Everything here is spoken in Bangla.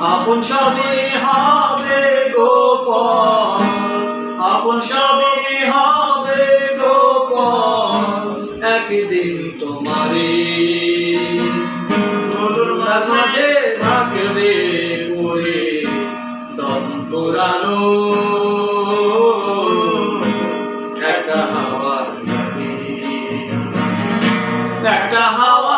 আপন সবে হবে গোপন, আপন সবে হবে গোপন, একদিন তোমারে মাঝে থাকবে পরে দম পুরানো। একটা হাওয়ার একটা হাওয়া